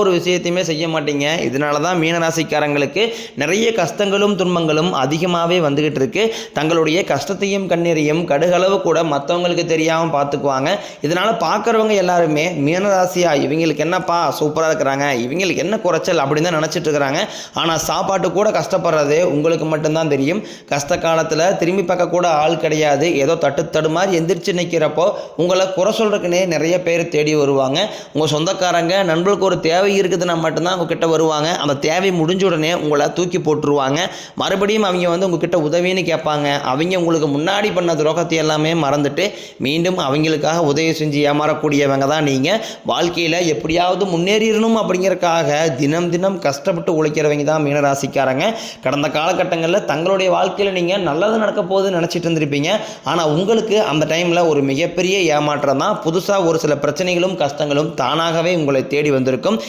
ஒரு விஷயத்தையுமே செய்ய மாட்டீங்க. இதனால தான் மீனராசிக்காரங்களுக்கு நிறைய கஷ்டங்களும் துன்பங்களும் அதிகமாகவே வந்துக்கிட்டு இருக்கு. தங்களுடைய கஷ்டத்தையும் கண்ணீரையும் கடுகளவு கூட மற்றவங்களுக்கு தெரியாமல் பார்த்துக்குவாங்க இதனால் பார்க்குறவங்க எல்லாருமே மீனராசியாக இவங்களுக்கு என்னப்பா சூப்பராக இருக்கிறாங்க இவங்களுக்கு என்ன குறைச்சல் அப்படின்னு தான் நினச்சிட்டு இருக்கிறாங்க. ஆனால் சாப்பாட்டு கூட கஷ்டப்படுறது உங்களுக்கு மட்டும்தான் தெரியும். கஷ்ட காலத்தில் திரும்பி பார்க்க கூட ஆள் கிடையாது. ஏதோ தட்டு தடு மாதிரி எந்திரிச்சு நிற்கிறப்போ உங்களை குறை சொல்கிறதுக்குனே நிறைய பேர் தேடி வருவாங்க. உங்கள் சொந்தக்காரங்க நண்பர்களுக்கு ஒரு தேவை தேவை இருக்குதுன்னா மட்டும்தான் உங்ககிட்ட வருவாங்க. அந்த தேவை முடிஞ்ச உடனே உங்களை தூக்கி போட்டுருவாங்க. மறுபடியும் அவங்க வந்து உங்ககிட்ட உதவின்னு கேட்பாங்க. அவங்க உங்களுக்கு முன்னாடி பண்ண துரோகத்தை எல்லாமே மறந்துட்டு மீண்டும் அவங்களுக்காக உதவி செஞ்சு ஏமாறக்கூடியவங்க தான் நீங்கள் வாழ்க்கையில் எப்படியாவது முன்னேறிடணும் அப்படிங்கிறக்காக தினம் தினம் கஷ்டப்பட்டு உழைக்கிறவங்க தான் மீனராசிக்காரங்க. கடந்த காலகட்டங்களில் தங்களுடைய வாழ்க்கையில் நீங்கள் நல்லது நடக்க போகுதுன்னு நினச்சிட்டு இருந்திருப்பீங்க. ஆனால் உங்களுக்கு அந்த டைமில் ஒரு மிகப்பெரிய ஏமாற்றம் தான். புதுசாக ஒரு சில பிரச்சனைகளும் கஷ்டங்களும் தானாகவே உங்களை தேடி வந்திருக்கும்.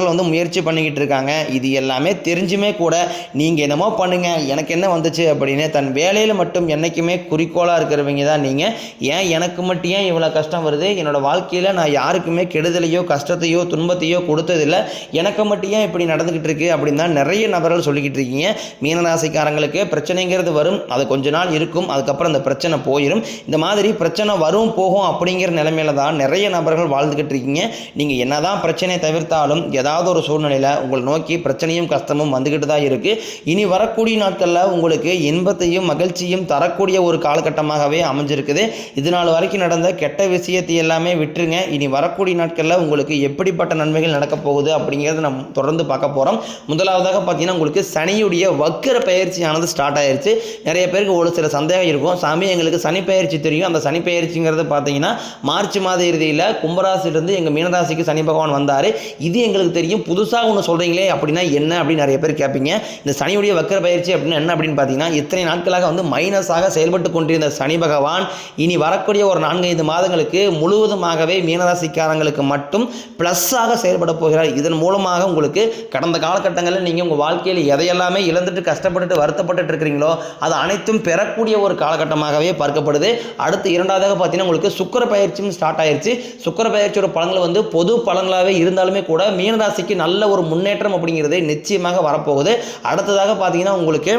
நபர்கள் வந்து முயற்சி பண்ணிக்கிட்டு இருக்காங்க. இது எல்லாமே தெரிஞ்சுமே கூட நீங்கள் என்னமோ பண்ணுங்க. எனக்கு என்ன வந்துச்சு அப்படின்னு தன் வேலையில் மட்டும் என்றைக்குமே குறிக்கோளாக இருக்கிறவங்க தான் நீங்கள் ஏன் எனக்கு மட்டும் ஏன் இவ்வளோ கஷ்டம் வருது? என்னோடய வாழ்க்கையில் நான் யாருக்குமே கெடுதலையோ கஷ்டத்தையோ துன்பத்தையோ கொடுத்ததில்லை. எனக்கு மட்டும் ஏன் இப்படி நடந்துக்கிட்டு இருக்கு அப்படின்னு தான் நிறைய நபர்கள் சொல்லிக்கிட்டு இருக்கீங்க. மீனராசிக்காரங்களுக்கு பிரச்சனைங்கிறது வரும். அது கொஞ்ச நாள் இருக்கும். அதுக்கப்புறம் அந்த பிரச்சனை போயிடும் இந்த மாதிரி பிரச்சனை வரும் போகும் அப்படிங்கிற நிலைமையில தான் நிறைய நபர்கள் வாழ்ந்துக்கிட்டு இருக்கீங்க. நீங்கள் என்னதான் பிரச்சனையை தவிர்த்தாலும் எதாவது ஏதாவது ஒரு சூழ்நிலையில் உங்களை நோக்கி பிரச்சனையும் கஷ்டமும் வந்துக்கிட்டு தான் இருக்குது இனி வரக்கூடிய நாட்களில் உங்களுக்கு இன்பத்தையும் மகிழ்ச்சியும் தரக்கூடிய ஒரு காலகட்டமாகவே அமைஞ்சிருக்குது. இது நாள் வரைக்கும் நடந்த கெட்ட விஷயத்தை எல்லாமே விட்டுருங்க. இனி வரக்கூடிய நாட்களில் உங்களுக்கு எப்படிப்பட்ட நன்மைகள் நடக்க போகுது அப்படிங்கிறத நம்ம தொடர்ந்து பார்க்க போகிறோம் முதலாவதாக பார்த்தீங்கன்னா உங்களுக்கு சனியுடைய வக்கர பயிற்சியானது ஸ்டார்ட் ஆயிருச்சு. நிறைய பேருக்கு ஒரு சில சந்தேகம் இருக்கும். சாமி எங்களுக்கு சனி பயிற்சி தெரியும். அந்த சனி பயிற்சிங்கிறது பார்த்தீங்கன்னா மார்ச் மாத இறுதியில் கும்பராசிலிருந்து எங்கள் மீனராசிக்கு சனி பகவான் வந்தார். இது எங்களுக்கு தெரியும். புதுசாக ஒன்று சொல்கிறீங்களே அப்படின்னா என்ன அப்படின்னு நிறைய பேர் கேட்பீங்க. இந்த சனியுடைய வக்கர பயிற்சி அப்படின்னா என்ன அப்படின்னு பார்த்தீங்கன்னா இத்தனை நாட்களாக வந்து மைனஸாக செயல்பட்டு கொண்டிருந்த சனி பகவான் இனி வரக்கூடிய ஒரு நான்கைந்து மாதங்களுக்கு முழுவதுமாகவே மீனராசிக்காரங்களுக்கு மட்டும் ப்ளஸ்ஸாக செயல்பட போகிறார். இதன் மூலமாக உங்களுக்கு கடந்த காலகட்டங்களில் நீங்கள் உங்கள் வாழ்க்கையில் எதையெல்லாமே இழந்துட்டு கஷ்டப்பட்டுட்டு வருத்தப்பட்டு இருக்கிறீங்களோ அது அனைத்தும் பெறக்கூடிய ஒரு காலகட்டமாகவே பார்க்கப்படுது. அடுத்து இரண்டாவதாக பார்த்தீங்கன்னா உங்களுக்கு சுக்கர பயிற்சியும் ஸ்டார்ட் ஆயிருச்சு. சுக்கர பயிற்சியோட பலன்கள் வந்து பொது பலன்களாகவே இருந்தாலுமே கூட ராசிக்கு நல்ல ஒரு முன்னேற்றம் அப்படிங்கிறது நிச்சயமாக வரப்போகுது. அடுத்ததாக பார்த்தீங்கன்னா உங்களுக்கு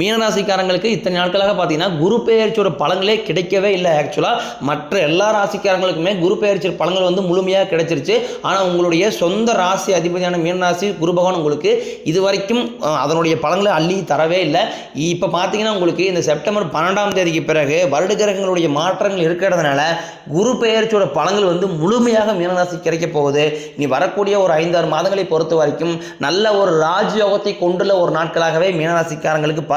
மீனராசிக்காரங்களுக்கு இத்தனை நாட்களாக பார்த்தீங்கன்னா குரு பெயர்ச்சியோட பழங்களே கிடைக்கவே இல்லை ஆக்சுவலாக மற்ற எல்லா ராசிக்காரங்களுக்குமே குரு பெயர்ச்சியோட பலன்கள் வந்து முழுமையாக கிடைச்சிருச்சு. ஆனால் உங்களுடைய சொந்த ராசி அதிபதியான மீனராசி குரு பகவான் உங்களுக்கு இது வரைக்கும் அதனுடைய பழங்களை அள்ளி தரவே இல்லை. இப்போ பார்த்தீங்கன்னா உங்களுக்கு இந்த செப்டம்பர் பன்னெண்டாம் தேதிக்கு பிறகு வருட கிரகங்களுடைய மாற்றங்கள் இருக்கிறதுனால குரு பெயர்ச்சியோட பலன்கள் வந்து முழுமையாக மீனராசி கிடைக்க போகுது. இனி வரக்கூடிய ஒரு ஐந்தாறு மாதங்களை பொறுத்த வரைக்கும் நல்ல ஒரு ராஜயோகத்தை கொண்டுள்ள ஒரு நாட்களாகவே மீனராசிக்காரங்களுக்கு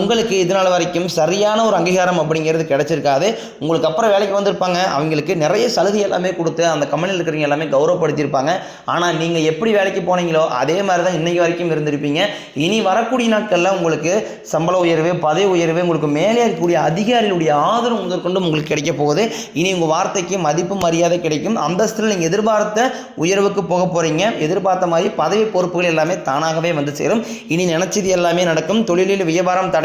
உங்களுக்கு இதனால் வரைக்கும் சரியான ஒரு அங்கீகாரம் அப்படிங்கிறது கிடைச்சிருக்காது. உங்களுக்கு அப்புறம் வேலைக்கு வந்திருப்பாங்க. அவங்களுக்கு நிறைய சலுகை எல்லாமே கொடுத்து அந்த கம்பெனியில் இருக்கிறவங்க எல்லாமே கௌரவப்படுத்தியிருப்பாங்க. ஆனால் நீங்கள் எப்படி வேலைக்கு போனீங்களோ அதே மாதிரி தான் இன்னைக்கு வரைக்கும் இருந்திருப்பீங்க. இனி வரக்கூடிய நாட்களில் உங்களுக்கு சம்பள உயர்வு பதவி உயர்வு உங்களுக்கு மேலே இருக்கக்கூடிய அதிகாரிகளுடைய ஆதரவு முதற்கொண்டு உங்களுக்கு கிடைக்க போகுது. இனி உங்கள் வார்த்தைக்கு மதிப்பு மரியாதை கிடைக்கும். அந்தஸ்தில் நீங்கள் எதிர்பார்த்த உயர்வுக்கு போக போகிறீங்க எதிர்பார்த்த மாதிரி பதவி பொறுப்புகள் எல்லாமே தானாகவே வந்து சேரும். இனி நினச்சது எல்லாமே நடக்கும். தொழிலில் வியாபாரம்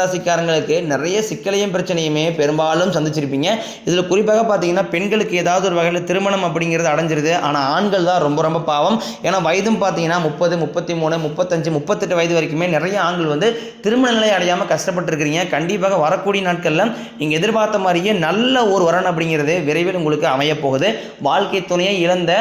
மீனராசிக்காரங்களுக்கு நிறைய சிக்கலையும் பிரச்சனையுமே பெரும்பாலும் சந்திச்சிருப்பீங்க. இதில் குறிப்பாக பார்த்தீங்கன்னா பெண்களுக்கு ஏதாவது ஒரு வகையில் திருமணம் அப்படிங்கிறது அடைஞ்சிருது. ஆனால் ஆண்கள் தான் ரொம்ப ரொம்ப பாவம். ஏன்னா வயதும் பார்த்தீங்கன்னா முப்பது முப்பத்தி மூணு முப்பத்தஞ்சு முப்பத்தெட்டு வயது வரைக்குமே நிறைய ஆண்கள் வந்து திருமண நிலை அடையாமல் கஷ்டப்பட்டுருக்கிறீங்க. கண்டிப்பாக வரக்கூடிய நாட்களில் நீங்கள் எதிர்பார்த்த மாதிரியே நல்ல ஒரு வரன் அப்படிங்கிறது விரைவில் உங்களுக்கு அமையப்போகுது. வாழ்க்கை துணையை இழந்த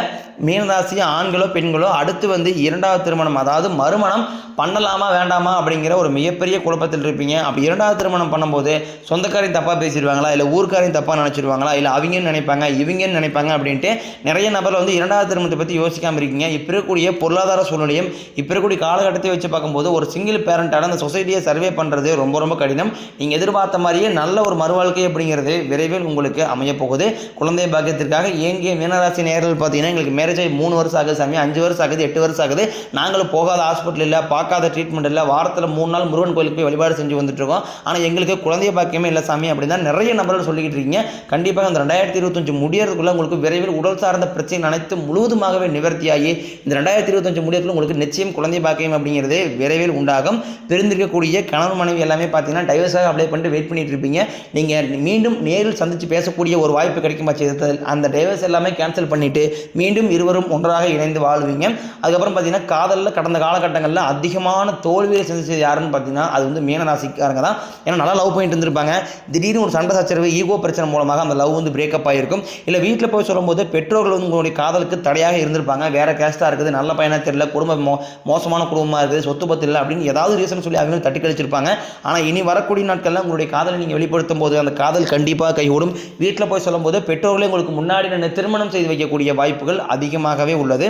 மீனராசி ஆண்களோ பெண்களோ அடுத்து வந்து இரண்டாவது திருமணம் அதாவது மறுமணம் பண்ணலாமா வேண்டாமா அப்படிங்கிற ஒரு மிகப்பெரிய குழப்பத்தில் இருப்பீங்க அப்போ இரண்டாவது திருமணம் பண்ணும்போது சொந்தக்காரையும் தப்பாக பேசிடுவாங்களா? இல்லை ஊருக்காரையும் தப்பாக நினச்சிடுவாங்களா இல்லை அவங்கன்னு நினைப்பாங்க இவங்கன்னு நினைப்பாங்க அப்படின்ட்டு நிறைய நபர்கள் வந்து இரண்டாவது திருமணத்தை பற்றி யோசிக்காமல் இருக்கீங்க. இப்போ இருக்கக்கூடிய பொருளாதார சூழ்நிலையும் இப்போ இருக்கக்கூடிய காலகட்டத்தை வச்சு பார்க்கும்போது ஒரு சிங்கிள் பேரண்டான அந்த சொசைட்டியை சர்வே பண்ணுறது ரொம்ப ரொம்ப கடினம். நீங்கள் எதிர்பார்த்த மாதிரியே நல்ல ஒரு மறுவாழ்க்கை அப்படிங்கிறது விரைவில் உங்களுக்கு அமையப்போகுது. குழந்தை பாக்கியத்திற்காக ஏங்கிய மீனராசி நேரில் பார்த்தீங்கன்னா எங்களுக்கு மேரேஜ் ஆகி மூணு வருஷம் ஆகுது சாமி. அஞ்சு வருஷம் ஆகுது எட்டு வருஷம் ஆகுது. நாங்களும் போகாத ஹாஸ்பிட்டல் இல்லை பார்க்காத ட்ரீட்மெண்ட் இல்லை. வாரத்தில் மூணு நாள் முருகன் கோயிலுக்கு போய் வழிபாடு செஞ்சு வந்து இருக்கோம் ஆனால் எங்களுக்கு குழந்தை பாக்கியமே இல்லை சாமி அப்படின்னு தான் நிறைய நபர்கள் சொல்லிக்கிட்டு இருக்கீங்க. கண்டிப்பாக அந்த ரெண்டாயிரத்தி இருபத்தஞ்சு முடியறதுக்குள்ளே உங்களுக்கு விரைவில் உடல் சார்ந்த பிரச்சனை அனைத்து முழுவதுமாகவே நிவர்த்தியாகி இந்த ரெண்டாயிரத்தி இருபத்தஞ்சு முடியறதுக்குள்ள உங்களுக்கு நிச்சயம் குழந்தை பாக்கியம் அப்படிங்கிறது விரைவில் உண்டாகும். பிரிந்திருக்கக்கூடிய கணவன் மனைவி எல்லாமே பார்த்தீங்கன்னா டைவர்ஸாக அப்ளை பண்ணிட்டு வெயிட் பண்ணிட்டு இருப்பீங்க. நீங்கள் மீண்டும் நேரில் சந்தித்து பேசக்கூடிய ஒரு வாய்ப்பு கிடைக்கும் பட்சத்தில் அந்த டைவர்ஸ் எல்லாமே கேன்சல் பண்ணிவிட்டு மீண்டும் இருவரும் ஒன்றாக இணைந்து வாழ்வீங்க. அதுக்கப்புறம் பார்த்தீங்கன்னா காதலில் கடந்த காலகட்டங்களில் அதிகமான தோல்வியை சந்திச்சது யாருன்னு பார்த்தீங்கன்னா அது வந்து மீனராசிக்காரங்க தான். ஏன்னா நல்லா லவ் பண்ணிட்டு இருந்திருப்பாங்க. திடீர்னு ஒரு சண்டை சச்சரவு ஈகோ பிரச்சனை மூலமாக அந்த லவ் வந்து பிரேக்கப் ஆகிருக்கும் இல்லை வீட்டில் போய் சொல்லும்போது பெற்றோர்கள் வந்து உங்களுடைய காதலுக்கு தடையாக இருந்திருப்பாங்க. வேற கேஸ்ட்டாக இருக்குது நல்ல பையனாக தெரியல குடும்பம் மோ மோசமான குடும்பமாக இருக்குது சொத்து பத்து இல்லை அப்படின்னு ஏதாவது ரீசன் சொல்லி அவங்க தட்டி கழிச்சிருப்பாங்க. ஆனால் இனி வரக்கூடிய நாட்களில் உங்களுடைய காதலை நீங்கள் வெளிப்படுத்தும் போது அந்த காதல் கண்டிப்பாக கைகூடும். வீட்டில் போய் சொல்லும்போது பெற்றோர்களே உங்களுக்கு முன்னாடி நின்று திருமணம் செய்து வைக்கக்கூடிய வாய்ப்புகள் அதிகமாகவே உள்ளது.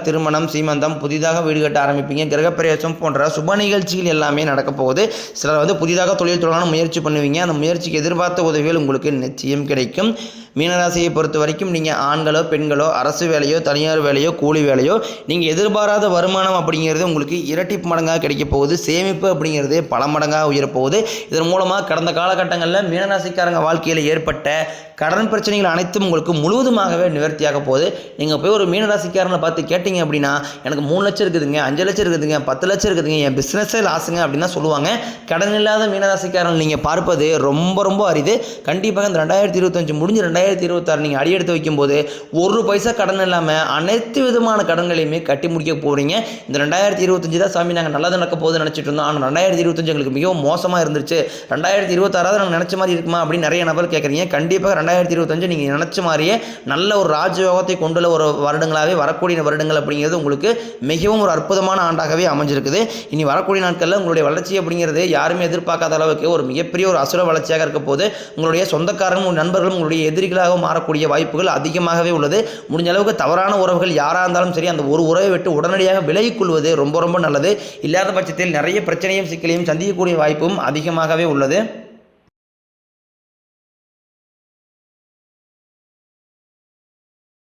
திருமணம் சீமந்தம் புதிதாக வீடு கட்ட ஆரம்பிப்பீங்க கிரகப்பிரவேசம் போன்ற சுப நிகழ்ச்சிகள் எல்லாமே நடக்க போகுது. சிலர் வந்து புதிதாக தொழில் தொடங்கணும் முயற்சி பண்ணுவீங்க. அந்த முயற்சிக்கு எதிர்பார்த்த உதவிகள் உங்களுக்கு நிச்சயம் கிடைக்கும். மீனராசியை பொறுத்த வரைக்கும் நீங்கள் ஆண்களோ பெண்களோ அரசு வேலையோ தனியார் வேலையோ கூலி வேலையோ நீங்கள் எதிர்பாராத வருமானம் அப்படிங்கிறது உங்களுக்கு இரட்டிப்பு மடங்காக கிடைக்க போகுது. சேமிப்பு அப்படிங்கிறது பல மடங்காக உயரப்போகுது இதன் மூலமாக கடந்த காலகட்டங்களில் மீனராசிக்காரங்க வாழ்க்கையில் ஏற்பட்ட கடன் பிரச்சனைகள் அனைத்தும் உங்களுக்கு முழுவதுமாகவே நிவர்த்தியாக போகுது. நீங்கள் போய் ஒரு மீனராசிக்காரனை பார்த்து கேட்டிங்க அப்படின்னா எனக்கு மூணு லட்சம் இருக்குதுங்க அஞ்சு லட்சம் இருக்குதுங்க பத்து லட்சம் இருக்குதுங்க என் பிஸ்னஸே லாஸுங்க அப்படின்னு தான் சொல்லுவாங்க. கடன் இல்லாத மீனராசிக்காரன் நீங்கள் பார்ப்பது ரொம்ப ரொம்ப அரிது. கண்டிப்பாக இந்த ரெண்டாயிரத்தி இருபத்தஞ்சு முடிஞ்சு ரெண்டாயிரத்தி ரெண்டாயிரத்தி இருபத்தாறு நீங்கள் அடி எடுத்து வைக்கும்போது ஒரு பைசா கடன் இல்லாமல் அனைத்து விதமான கடன்களையுமே கட்டி முடிக்க போகிறீங்க இந்த ரெண்டாயிரத்தி இருபத்தஞ்சு தான் சாமி நாங்கள் நல்லது நடக்க போகுது நினச்சிட்டு இருந்தோம். ஆனால் ரெண்டாயிரத்தி இருபத்தஞ்சு எங்களுக்கு மிகவும் மோசமாக இருந்துச்சு. ரெண்டாயிரத்தி இருபத்தாறாவது நாங்கள் நினச்ச மாதிரி இருக்குமா அப்படின்னு நிறைய நபர் கேட்குறீங்க கண்டிப்பாக ரெண்டாயிரத்தி இருபத்தஞ்சு நீங்கள் நினச்ச மாதிரியே நல்ல ஒரு ராஜயோகத்தை கொண்டுள்ள ஒரு வருடங்களாகவே வரக்கூடிய வருடங்கள் அப்படிங்கிறது உங்களுக்கு மிகவும் ஒரு அற்புதமான ஆண்டாகவே அமைஞ்சிருக்குது. இனி வரக்கூடிய நாட்களில் உங்களுடைய வளர்ச்சி அப்படிங்கிறது யாருமே எதிர்பார்க்காத அளவுக்கு ஒரு மிகப்பெரிய ஒரு அசுர வளர்ச்சியாக இருக்க போது உங்களுடைய சொந்தக்காரங்களும் நண்பர்களும் உங்களுடைய எதிரிகளாக மாறக்கூடிய வாய்ப்புகள் அதிகமாகவே உள்ளது. முடிஞ்ச அளவுக்கு தவறான உறவுகள் யாராக இருந்தாலும் சரி அந்த ஒரு உறவை விட்டு உடனடியாக விலகிக்கொள்வது ரொம்ப ரொம்ப நல்லது. இல்லாத பட்சத்தில் நிறைய பிரச்சனையும் சிக்கலையும் சந்திக்கக்கூடிய வாய்ப்பும் அதிகமாகவே உள்ளது.